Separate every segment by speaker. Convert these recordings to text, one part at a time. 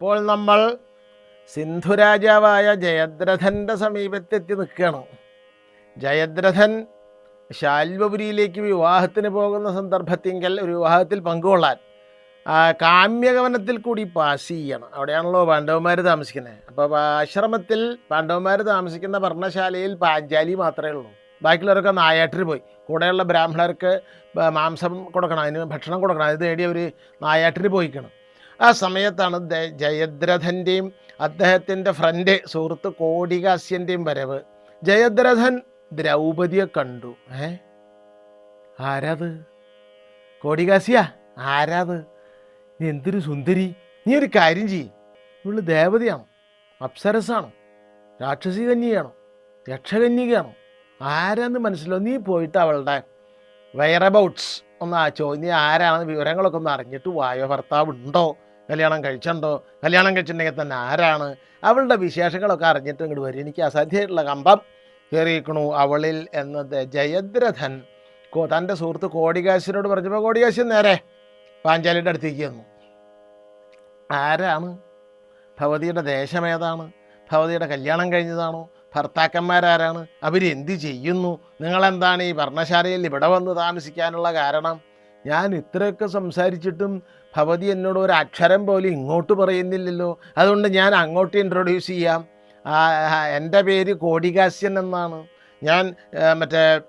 Speaker 1: ഇപ്പോൾ നമ്മൾ സിന്ധുരാജാവായ ജയദ്രഥന്റെ സമീപത്തെത്തി നിൽക്കുകയാണ് ജയദ്രഥൻ ശാൽവപുരിയിലേക്ക് വിവാഹത്തിന് പോകുന്ന സന്ദർഭത്തിങ്കൽ ഒരു വിവാഹത്തിൽ പങ്കുകൊള്ളാൻ കാമ്യകവനത്തിൽ കൂടി പാസ് ചെയ്യണം. അവിടെയാണല്ലോ പാണ്ഡവന്മാർ താമസിക്കുന്നത്. അപ്പോൾ ആശ്രമത്തിൽ പാണ്ഡവന്മാർ താമസിക്കുന്ന ഭരണശാലയിൽ പാഞ്ചാലി മാത്രമേ ഉള്ളൂ. ബാക്കിയുള്ളവരൊക്കെ നായാട്ടിന് പോയി. കൂടെയുള്ള ബ്രാഹ്മണർക്ക് മാംസം കൊടുക്കണം അതിന് ഭക്ഷണം കൊടുക്കണം. അത് തേടി അവർ നായാട്ടിന് പോയിക്കണം. ആ സമയത്താണ് ജയദ്രഥന്റെയും അദ്ദേഹത്തിന്റെ ഫ്രണ്ട് സുഹൃത്ത് കോടികാസ്യന്റെയും വരവ്. ജയദ്രഥൻ ദ്രൗപതിയെ കണ്ടു. ഏ? ആരാത്? കോടികാസ്യ? ആരാത്? നീ എന്തൊരു സുന്ദരി. നീ ഒരു കാര്യം ചെയ്യ്. ഇവൾ ദേവതയാണോ. അപ്സരസാണോ. രാക്ഷസി കന്യകയാണോ. യക്ഷകന്യകയാണോ ആരാന്ന് മനസ്സിലോ നീ പോയിട്ട് അവളുടെ വയറബൌട്ട്സ് ഒന്ന് ആ ചോദ്യം ആരാണെന്ന് വിവരങ്ങളൊക്കെ ഒന്ന് അറിഞ്ഞിട്ട് വായോ ഭർത്താവ് ഉണ്ടോ കല്യാണം കഴിച്ചിട്ടുണ്ടോ കല്യാണം കഴിച്ചിട്ടുണ്ടെങ്കിൽ തന്നെ ആരാണ്? അവളുടെ വിശേഷങ്ങളൊക്കെ അറിഞ്ഞിട്ട് ഇങ്ങോട്ട് വരും. എനിക്ക് അസാധ്യമായിട്ടുള്ള കമ്പം കയറിയിരിക്കണു അവളിൽ എന്നത് ജയദ്രഥൻ. കോ തന്റെ സുഹൃത്ത് കോടികാശിനോട് പറഞ്ഞപ്പോൾ കോടികാശി നേരെ പാഞ്ചാലിയുടെ അടുത്തേക്ക് വന്നു ആരാണ്? ഭവതിയുടെ ദേശം ഏതാണ്? ഭവതിയുടെ കല്യാണം കഴിഞ്ഞതാണോ? ഭർത്താക്കന്മാരാരാണ്? അവരെന്ത് ചെയ്യുന്നു? നിങ്ങളെന്താണ് ഈ ഭരണശാലയിൽ ഇവിടെ വന്ന് താമസിക്കാനുള്ള കാരണം? ഞാൻ ഇത്രയൊക്കെ സംസാരിച്ചിട്ടും ഭവതി എന്നോട് ഒരു അക്ഷരം പോലും ഇങ്ങോട്ട് പറയുന്നില്ലല്ലോ. അതുകൊണ്ട് ഞാൻ അങ്ങോട്ട് ഇൻട്രൊഡ്യൂസ് ചെയ്യാം. എന്റെ പേര് കോടികാസ്യൻ എന്നാണ്. ഞാൻ മറ്റേ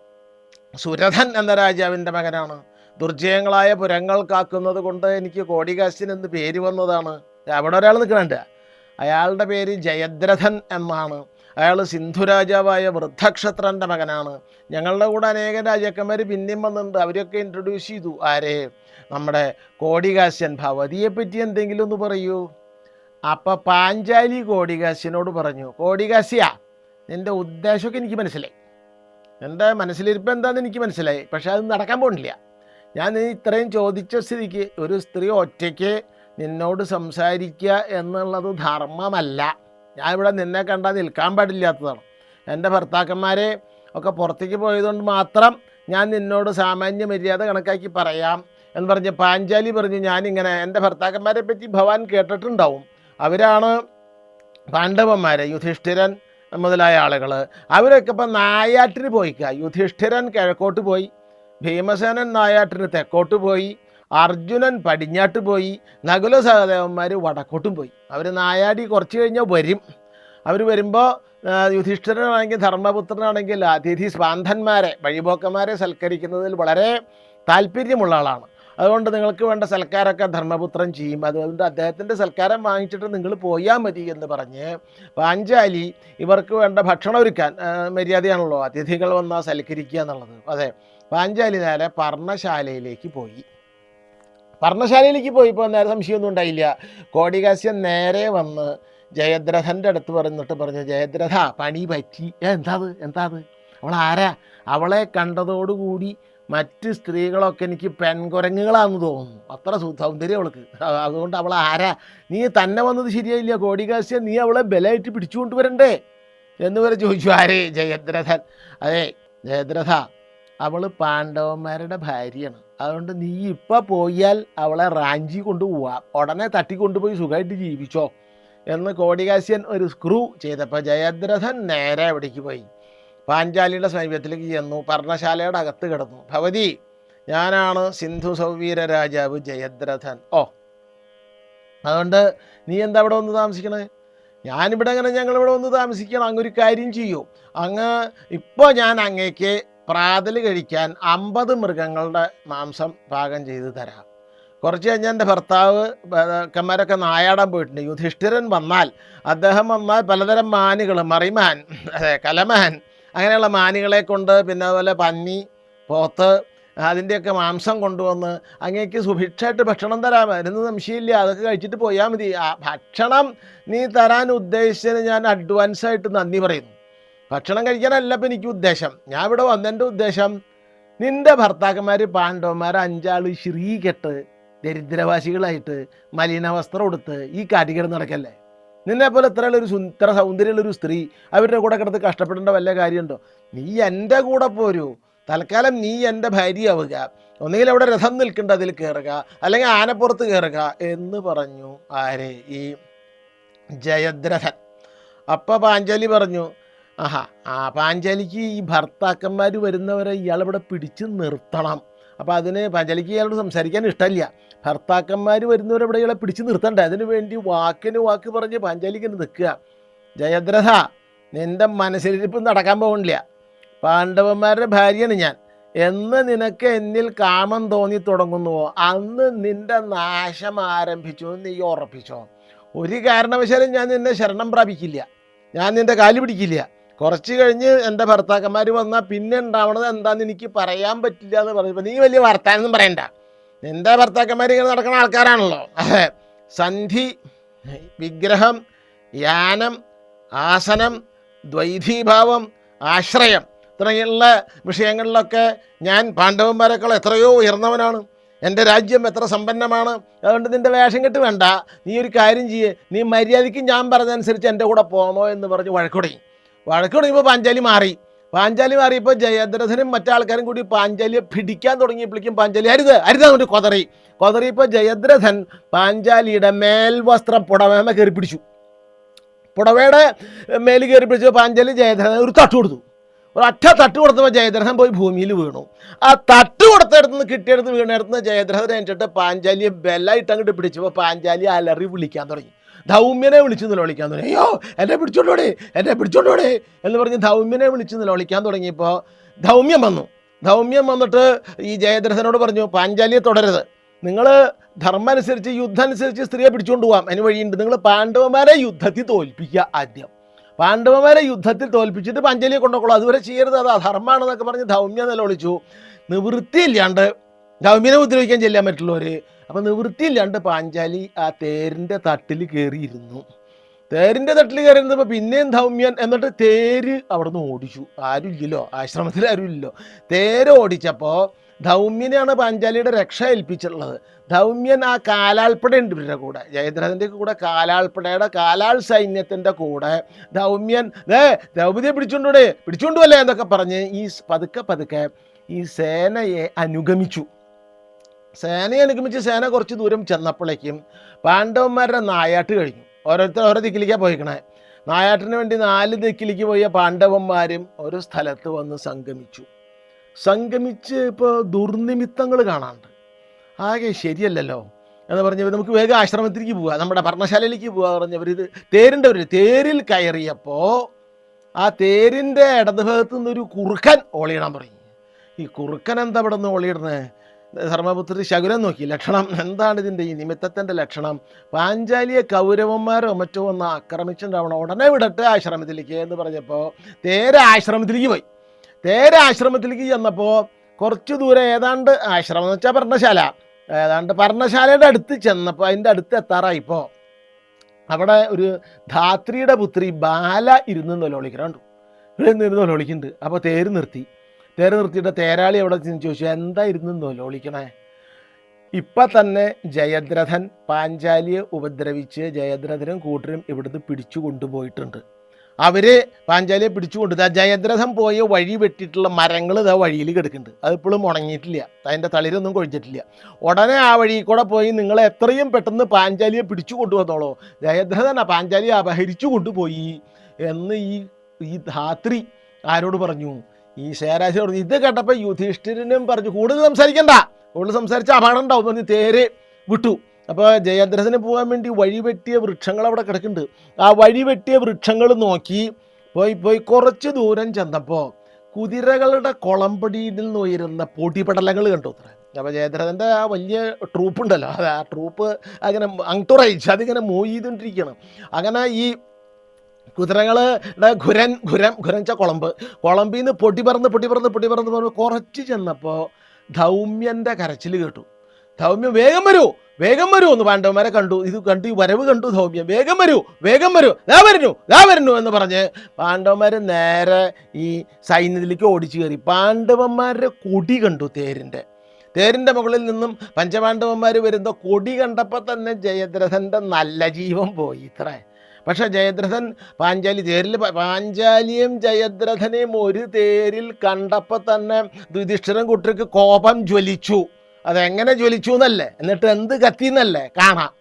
Speaker 1: സുരഥൻ എന്ന രാജാവിന്റെ മകനാണ്. ദുർജയങ്ങളായ പുരങ്ങൾ കാക്കുന്നത് കൊണ്ട് എനിക്ക് കോടികാസ്യൻ എന്ന് പേര് വന്നതാണ്. അവിടെ ഒരാൾ നിൽക്കണുണ്ട് അയാളുടെ പേര് ജയദ്രഥൻ എന്നാണ്. അയാൾ സിന്ധു രാജാവായ വൃദ്ധക്ഷത്രന്റെ മകനാണ്. ഞങ്ങളുടെ കൂടെ അനേക രാജാക്കന്മാർ പിന്നെയും വന്നിട്ടുണ്ട്. അവരൊക്കെ ഇൻട്രൊഡ്യൂസ് ചെയ്തു. ആരെ? നമ്മുടെ കോടികാശൻ ഭവതിയെ പറ്റി എന്തെങ്കിലും ഒന്ന് പറയൂ. അപ്പം പാഞ്ചാലി കോടികാശ്യനോട് പറഞ്ഞു കോടികാശ്യ നിന്റെ ഉദ്ദേശമൊക്കെ എനിക്ക് മനസ്സിലായി. എന്റെ മനസ്സിലിരിപ്പ് എന്താണെന്ന് എനിക്ക് മനസ്സിലായി. പക്ഷേ അത് നടക്കാൻ പോകുന്നില്ല ഞാൻ നീ ഇത്രയും ചോദിച്ച സ്ഥിതിക്ക് ഒരു സ്ത്രീ ഒറ്റയ്ക്ക് നിന്നോട് സംസാരിക്കുക എന്നുള്ളത് ധർമ്മമല്ല. ഞാൻ ഇവിടെ നിന്നെ കണ്ടാൽ നിൽക്കാൻ പാടില്ലാത്തതാണ്. എന്റെ ഭർത്താക്കന്മാരെ ഒക്കെ പുറത്തേക്ക് പോയതുകൊണ്ട് മാത്രം ഞാൻ നിന്നോട് സാമാന്യ മര്യാദ കണക്കാക്കി പറയാം എന്ന് പറഞ്ഞ് പാഞ്ചാലി പറഞ്ഞു ഞാനിങ്ങനെ എന്റെ ഭർത്താക്കന്മാരെ പറ്റി ഭവാൻ കേട്ടിട്ടുണ്ടാവും. അവരാണ് പാണ്ഡവന്മാർ യുധിഷ്ഠിരൻ മുതലായ ആളുകൾ അവരൊക്കെ ഇപ്പം നായാട്ടിന് പോയിക്കുക യുധിഷ്ഠിരൻ കിഴക്കോട്ട് പോയി ഭീമസേനൻ നായാട്ടിന് തെക്കോട്ട് പോയി അർജുനൻ പടിഞ്ഞാട്ട് പോയി നകുല സഹദേവന്മാർ വടക്കോട്ടും പോയി. അവർ നായാടി കുറച്ച് കഴിഞ്ഞാൽ വരും. അവർ വരുമ്പോൾ യുധിഷ്ഠിരനാണെങ്കിൽ ധർമ്മപുത്രനാണെങ്കിൽ അതിഥി സ്വാന്തന്മാരെ വഴിപോക്കന്മാരെ സൽക്കരിക്കുന്നതിൽ വളരെ താല്പര്യമുള്ള ആളാണ്. അതുകൊണ്ട് നിങ്ങൾക്ക് വേണ്ട സൽക്കാരമൊക്കെ ധർമ്മപുത്രൻ ചെയ്യും. അതുകൊണ്ട് അദ്ദേഹത്തിന്റെ സൽക്കാരം വാങ്ങിച്ചിട്ട് നിങ്ങൾ പോയാൽ മതി എന്ന് പറഞ്ഞ് പാഞ്ചാലി ഇവർക്ക് വേണ്ട ഭക്ഷണം ഒരുക്കാൻ മര്യാദയാണല്ലോ. അതിഥികൾ വന്നാൽ സൽക്കരിക്കുക എന്നുള്ളത്. അതെ പാഞ്ചാലി നേരെ പർണശാലയിലേക്ക് പോയി. പർണശാലയിലേക്ക് പോയിപ്പോൾ നേരെ സംശയമൊന്നും ഉണ്ടായില്ല. കോടികാശ്യൻ നേരെ വന്ന് ജയദ്രഥന്റെ അടുത്ത് പറഞ്ഞിട്ട് പറഞ്ഞു ജയദ്രഥ പണി പറ്റി. എന്താത്? എന്താത്? അവൾ ആരാ? അവളെ കണ്ടതോടുകൂടി മറ്റ് സ്ത്രീകളൊക്കെ എനിക്ക് പെൺകുരങ്ങുകളാണെന്ന് തോന്നുന്നു. അത്ര സൗന്ദര്യം അവൾക്ക്. അതുകൊണ്ട് അവൾ ആരാ? നീ തന്നെ വന്നത് ശരിയായില്ല. കോടികാശ്യ നീ അവളെ ബലമായിട്ട് പിടിച്ചുകൊണ്ട് വരണ്ടേ? എന്ന് വരെ ചോദിച്ചു. ആരേ? ജയദ്രഥൻ. അതെ ജയദ്രഥ. അവൾ പാണ്ഡവന്മാരുടെ ഭാര്യയാണ്. അതുകൊണ്ട് നീ ഇപ്പം പോയാൽ അവളെ റാഞ്ചി കൊണ്ടുപോവാം. ഉടനെ തട്ടിക്കൊണ്ടുപോയി സുഖമായിട്ട് ജീവിച്ചോ. എന്ന് കോടികാശ്യൻ ഒരു സ്ക്രൂ ചെയ്തപ്പോൾ ജയദ്രഥൻ നേരെ അവിടേക്ക് പോയി. പാഞ്ചാലിയുടെ സമീപത്തിലേക്ക് ചെന്നു. പർണശാലയുടെ അകത്ത് കിടന്നു. ഭവതി ഞാനാണ് സിന്ധു സൗവീര രാജാവ് ജയദ്രഥൻ. ഓ അതുകൊണ്ട് നീ എന്താ ഇവിടെ വന്ന് താമസിക്കണേ? ഞാനിവിടെ അങ്ങനെ ഞങ്ങളിവിടെ വന്ന് താമസിക്കണം? അങ്ങൊരു കാര്യം ചെയ്യൂ. അങ്ങ് ഇപ്പോൾ ഞാൻ അങ്ങേക്ക് പ്രാതൽ കഴിക്കാൻ അമ്പത് മൃഗങ്ങളുടെ മാംസം പാകം ചെയ്ത് തരാം. കുറച്ച് കഴിഞ്ഞാൽ എന്റെ ഭർത്താവ് കന്മാരൊക്കെ നായാടാൻ പോയിട്ടുണ്ട്. യുധിഷ്ഠിരൻ വന്നാൽ അദ്ദേഹം വന്നാൽ പലതരം മാനുകൾ മറിമാൻ അതെ കലമാൻ അങ്ങനെയുള്ള മാനുകളെ കൊണ്ട് പിന്നെ അതുപോലെ പന്നി പോത്ത് അതിന്റെയൊക്കെ മാംസം കൊണ്ടുവന്ന് അങ്ങേക്ക് സുഭിക്ഷമായിട്ട് ഭക്ഷണം തരാൻ വരുന്ന സംശയമില്ല. അതൊക്കെ കഴിച്ചിട്ട് പോയാൽ മതി. ആ ഭക്ഷണം നീ തരാൻ ഉദ്ദേശിച്ചതിന് ഞാൻ അഡ്വാൻസായിട്ട് നന്ദി പറയുന്നു. ഭക്ഷണം കഴിക്കാനല്ല ഇപ്പം എനിക്ക് ഉദ്ദേശം. ഞാൻ ഇവിടെ വന്നതിന്റെ ഉദ്ദേശം നിന്റെ ഭർത്താക്കന്മാർ പാണ്ഡവന്മാർ അഞ്ചാൾ ശ്രീ കെട്ട് ദരിദ്രവാസികളായിട്ട് മലിന വസ്ത്രം ഉടുത്ത് ഈ കാട്ടിക്കിടന്ന് നടക്കല്ലേ? നിന്നെ പോലെ ഇത്രയുള്ള ഒരു ഇത്ര സൗന്ദര്യമുള്ള ഒരു സ്ത്രീ അവരുടെ കൂടെ കിടന്ന് കഷ്ടപ്പെടേണ്ട വല്ല കാര്യമുണ്ടോ? നീ എന്റെ കൂടെ പോരൂ. തൽക്കാലം നീ എന്റെ ഭാര്യയാവുക. ഒന്നുകിൽ അവിടെ രഥം നിൽക്കേണ്ട അതിൽ കയറുക അല്ലെങ്കിൽ ആനപ്പുറത്ത് കയറുക എന്ന് പറഞ്ഞു ആരെ? ഈ ജയദ്രഥൻ. അപ്പം പാഞ്ചാലി പറഞ്ഞു ആഹാ പാഞ്ചാലിക്ക് ഈ ഭർത്താക്കന്മാർ വരുന്നവരെ ഇയാളിവിടെ പിടിച്ച് നിർത്തണം. അപ്പോൾ അതിന് പാഞ്ചാലിക്ക് ഇയാളോട് സംസാരിക്കാൻ ഇഷ്ടമില്ല ഭർത്താക്കന്മാർ വരുന്നവരെ ഇവിടെ ഇയാളെ പിടിച്ച് നിർത്തണ്ട? അതിന് വേണ്ടി വാക്കിന് വാക്ക് പറഞ്ഞ് പാഞ്ചാലിക്ക് നിൽക്കുക. ജയദ്രഥ നിന്റെ മനസ്സിലിരിപ്പ് നടക്കാൻ പോകുന്നില്ല. പാണ്ഡവന്മാരുടെ ഭാര്യയാണ് ഞാൻ. എന്ന് നിനക്ക് എന്നിൽ കാമം തോന്നി തുടങ്ങുന്നുവോ അന്ന് നിന്റെ നാശം ആരംഭിച്ചു നീ ഉറപ്പിച്ചോ. ഒരു കാരണവശാലും ഞാൻ നിന്നെ ശരണം പ്രാപിക്കില്ല. ഞാൻ നിന്റെ കാൽ പിടിക്കില്ല. കുറച്ച് കഴിഞ്ഞ് എന്റെ ഭർത്താക്കന്മാർ വന്നാൽ പിന്നെ ഉണ്ടാവണത് എന്താണെന്ന് എനിക്ക് പറയാൻ പറ്റില്ല എന്ന് പറഞ്ഞപ്പോൾ നീ വലിയ വർത്താനൊന്നും പറയണ്ട. എന്റെ ഭർത്താക്കന്മാർ ഇങ്ങനെ നടക്കുന്ന ആൾക്കാരാണല്ലോ. അതെ. സന്ധി വിഗ്രഹം യാനം ആസനം ദ്വൈധീഭാവം ആശ്രയം തുടങ്ങിയുള്ള വിഷയങ്ങളിലൊക്കെ ഞാൻ പാണ്ഡവന്മാരെക്കാൾ എത്രയോ ഉയർന്നവനാണ്. എന്റെ രാജ്യം എത്ര സമ്പന്നമാണ്. അതുകൊണ്ട് നിന്റെ വേഷം കെട്ട് വേണ്ട. നീ ഒരു കാര്യം ചെയ്യേ. നീ മര്യാദയ്ക്ക് ഞാൻ പറഞ്ഞതനുസരിച്ച് എന്റെ കൂടെ പോന്നോ എന്ന് പറഞ്ഞ് വഴക്കുടങ്ങി വഴക്കുടങ്ങിയപ്പോൾ പാഞ്ചാലി മാറി. പാഞ്ചാലി മാറിയപ്പോൾ ജയദ്രഥനും മറ്റാൾക്കാരും കൂടി പാഞ്ചാലിയെ പിടിക്കാൻ തുടങ്ങിയപ്പോഴേക്കും പാഞ്ചാലി അരുത് അരുത് അങ്ങോട്ട് കൊതറി. കൊതറിയപ്പോൾ ജയദ്രഥൻ പാഞ്ചാലിയുടെ മേൽവസ്ത്രം പുടവേമ കയറി പിടിച്ചു. പുടവയുടെ മേൽ കയറി പിടിച്ച് പാഞ്ചാലി ജയദ്രഥൻ ഒരു തട്ട് കൊടുത്തു. ഒരു അറ്റ തട്ട് കൊടുത്തപ്പോൾ ജയദ്രഥൻ പോയി ഭൂമിയിൽ വീണു. ആ തട്ട് കൊടുത്തടുത്ത് നിന്ന് കിട്ടിയെടുത്ത് വീണെടുത്ത് ജയദ്രഥൻ എന്നിട്ട് പാഞ്ചാലിയെ ബെല്ലായിട്ട് അങ്ങോട്ട് പിടിച്ചപ്പോൾ പാഞ്ചാലി അലറി വിളിക്കാൻ തുടങ്ങി. ധൗമ്യനെ വിളിച്ച് നിലവിളിക്കാൻ തുടങ്ങി. അയ്യോ എന്നെ പിടിച്ചോണ്ടോടെ എന്നെ പിടിച്ചോണ്ടോടെ എന്ന് പറഞ്ഞ് ധൗമ്യനെ വിളിച്ച് നിലവിളിക്കാൻ തുടങ്ങിയപ്പോൾ ധൗമ്യം വന്നു. ധൗമ്യം വന്നിട്ട് ഈ ജയദ്രഥനോട് പറഞ്ഞു പാഞ്ചാലിയെ തുടരുത്. നിങ്ങൾ ധർമ്മം അനുസരിച്ച് യുദ്ധം അനുസരിച്ച് സ്ത്രീയെ പിടിച്ചുകൊണ്ട് പോകാം അതിന് വഴിയുണ്ട്. നിങ്ങൾ പാണ്ഡവന്മാരെ യുദ്ധത്തിൽ തോൽപ്പിക്കുക ആദ്യം. പാണ്ഡവന്മാരെ യുദ്ധത്തിൽ തോൽപ്പിച്ചിട്ട് പാഞ്ചാലിയെ കൊണ്ടുപോകുള്ളൂ അതുവരെ ചെയ്യരുത്. അത് അധർമ്മമാണെന്നൊക്കെ പറഞ്ഞ് ധൗമ്യ നിലവിളിച്ചു. നിവൃത്തിയില്ലാണ്ട് ധൗമ്യനെ ഉപദ്രവിക്കാൻ ചെല്ലാൻ മറ്റുള്ളവർ അപ്പം നിവൃത്തിയില്ലാണ്ട് പാഞ്ചാലി ആ തേരിന്റെ തട്ടിൽ കയറിയിരുന്നു തേരിന്റെ തട്ടിൽ കയറിയിരുന്നപ്പോൾ പിന്നെയും ധൗമ്യൻ എന്നിട്ട് തേര് അവിടുന്ന് ഓടിച്ചു. ആരും ഇല്ലല്ലോ. ആശ്രമത്തിൽ ആരും ഇല്ലല്ലോ. തേര് ഓടിച്ചപ്പോൾ ധൗമ്യനെയാണ് പാഞ്ചാലിയുടെ രക്ഷ ഏൽപ്പിച്ചിട്ടുള്ളത്. ധൗമ്യൻ ആ കാലാൾപ്പട ഉണ്ട് ഇവരുടെ കൂടെ. ജയദ്രഥന്റെ കൂടെ കാലാൾപ്പടയുടെ കാലാൾ സൈന്യത്തിന്റെ കൂടെ ധൗമ്യൻ ദേ ദ്രൗപതിയെ പിടിച്ചുകൊണ്ടുകൂടെ പിടിച്ചുകൊണ്ടുവല്ലേ എന്നൊക്കെ പറഞ്ഞ് ഈ പതുക്കെ പതുക്കെ ഈ സേനയെ അനുഗമിച്ചു. സേനയെ അനുഗമിച്ച് സേന കുറച്ച് ദൂരം ചെന്നപ്പോഴേക്കും പാണ്ഡവന്മാരുടെ നായാട്ട് കഴിഞ്ഞു. ഓരോരുത്തർ ഓരോ ദിക്കിലേക്കാണ് പോയിക്കണേ. നായാട്ടിന് വേണ്ടി നാല് ദിക്കിലേക്ക് പോയ പാണ്ഡവന്മാരും ഒരു സ്ഥലത്ത് വന്ന് സംഗമിച്ചു. സംഗമിച്ച് ഇപ്പോൾ ദുർനിമിത്തങ്ങൾ കാണാണ്ട്. ആകെ ശരിയല്ലല്ലോ എന്ന് പറഞ്ഞവർ നമുക്ക് വേഗം ആശ്രമത്തിലേക്ക് പോവുക നമ്മുടെ ഭരണശാലയിലേക്ക് പോവുക പറഞ്ഞവർ ഇത് തേരിന്റെ ഒരു തേരിൽ കയറിയപ്പോൾ ആ തേരിന്റെ ഇടതുഭാഗത്ത് നിന്നൊരു കുറുക്കൻ ഓളിയിടാൻ പറഞ്ഞു ഈ കുറുക്കൻ എന്താ ഇവിടെ നിന്ന് ഓളിയിടുന്നത് ധർമ്മപുത്രി ശകുനം നോക്കി. ലക്ഷണം എന്താണ് ഇതിന്റെ ഈ നിമിത്തത്തിന്റെ ലക്ഷണം? പാഞ്ചാലിയെ കൗരവന്മാരോ മറ്റോ ഒന്ന് ആക്രമിച്ചിട്ടുണ്ടാവണം ഉടനെ വിടട്ടെ ആശ്രമത്തിലേക്ക് എന്ന് പറഞ്ഞപ്പോൾ തേര ആശ്രമത്തിലേക്ക് പോയി. തേര ആശ്രമത്തിലേക്ക് ചെന്നപ്പോൾ കുറച്ച് ദൂരെ ഏതാണ്ട് ആശ്രമം എന്ന് വെച്ചാൽ പർണശാല. ഏതാണ്ട് പർണശാലയുടെ അടുത്ത് ചെന്നപ്പോൾ അതിന്റെ അടുത്ത് എത്താറായിപ്പോൾ അവിടെ ഒരു ധാത്രിയുടെ പുത്രി ബാല ഇരുന്ന് ഇവിടെ ഇരുന്ന് നിലവിളിക്കുന്നുണ്ട് അപ്പോൾ തേര് നിർത്തി. തേര് നിർത്തിയിട്ട് തേരാളി അവിടെ ചെന്ന് ചോദിച്ചു. എന്തായിരുന്നു നിലവിളിക്കണേ ഇപ്പം തന്നെ ജയദ്രഥൻ പാഞ്ചാലിയെ ഉപദ്രവിച്ച് ജയദ്രഥനും കൂട്ടരും ഇവിടുന്ന് പിടിച്ചു കൊണ്ടുപോയിട്ടുണ്ട്. അവർ പാഞ്ചാലിയെ പിടിച്ചുകൊണ്ട് ആ ജയദ്രഥൻ പോയ വഴി വെട്ടിയിട്ടുള്ള മരങ്ങൾ ഇതാ വഴിയിൽ കിടക്കുന്നുണ്ട്. അതിപ്പോഴും ഉണങ്ങിയിട്ടില്ല. അതിന്റെ തളിരൊന്നും കൊഴിച്ചിട്ടില്ല ഉടനെ ആ വഴി കൂടെ പോയി നിങ്ങൾ എത്രയും പെട്ടെന്ന് പാഞ്ചാലിയെ പിടിച്ചു കൊണ്ടുവന്നോളോ. ജയദ്രഥൻ ആ പാഞ്ചാലിയെ അപഹരിച്ചു കൊണ്ടുപോയി എന്ന് ഈ ഈ ധാത്രി ആരോട് പറഞ്ഞു? ഈ ശേരാശി പറഞ്ഞു ഇത് കേട്ടപ്പോൾ യുധിഷ്ഠിരനും പറഞ്ഞു കൂടുതൽ സംസാരിക്കണ്ട. കൂടുതൽ സംസാരിച്ച അപകടം ഉണ്ടാവും. പറഞ്ഞ് തേര് വിട്ടു. അപ്പോൾ ജയദ്രഥന് പോകാൻ വേണ്ടി വഴി വെട്ടിയ വൃക്ഷങ്ങൾ അവിടെ കിടക്കുന്നുണ്ട്. ആ വഴി വെട്ടിയ വൃക്ഷങ്ങൾ നോക്കി പോയി പോയി കുറച്ച് ദൂരം ചെന്നപ്പോൾ കുതിരകളുടെ കുളമ്പടിയിൽ നിന്ന് ഉയരുന്ന പൊടിപടലങ്ങൾ കണ്ടു അത്ര. അപ്പോൾ ജയദ്രഥന്റെ ആ വലിയ ട്രൂപ്പ് ഉണ്ടല്ലോ. അത് ആ ട്രൂപ്പ് അങ്ങനെ അങ്ടുറയിച്ച് അതിങ്ങനെ മൂവ് ചെയ്തുകൊണ്ടിരിക്കണം അങ്ങനെ ഈ കുതിരകളുടെ ഖുരൻ ഖുരം ഘുരഞ്ച കുളമ്പ് കുളമ്പിൽ നിന്ന് പൊടി പറന്ന് പൊടി പറന്ന് പൊടി പറന്ന് പറഞ്ഞ് കുറച്ച് ചെന്നപ്പോൾ ധൗമ്യന്റെ കരച്ചിൽ കേട്ടു. ധൗമ്യം വേഗം വരൂ വേഗം വരൂ എന്ന് പാണ്ഡവന്മാരെ കണ്ടു. ഇത് കണ്ടു ഈ വരവ് കണ്ടു ധൗമ്യം. വേഗം വരൂ വേഗം വരൂ ദാ വരുന്നു ദാ വരുന്നു എന്ന് പറഞ്ഞ് പാണ്ഡവന്മാർ നേരെ ഈ സൈന്യത്തിലേക്ക് ഓടിച്ചു കയറി. പാണ്ഡവന്മാരുടെ കൊടി കണ്ടു തേരിന്റെ തേരിന്റെ മുകളിൽ നിന്നും പഞ്ചപാണ്ഡവന്മാർ വരുന്ന കൊടി കണ്ടപ്പോൾ തന്നെ ജയദ്രഥന്റെ നല്ല ജീവൻ പോയി ഇത്രേ. പക്ഷെ ജയദ്രഥൻ പാഞ്ചാലി തേരിൽ പാഞ്ചാലിയും ജയദ്രഥനെയും ഒരു തേരിൽ കണ്ടപ്പോൾ തന്നെ യുധിഷ്ഠിരൻ കുട്ടിക്ക് കോപം ജ്വലിച്ചു. അതെങ്ങനെ ജ്വലിച്ചു എന്നല്ലേ? എന്നിട്ട് എന്ത് കത്തി എന്നല്ലേ കാണാം.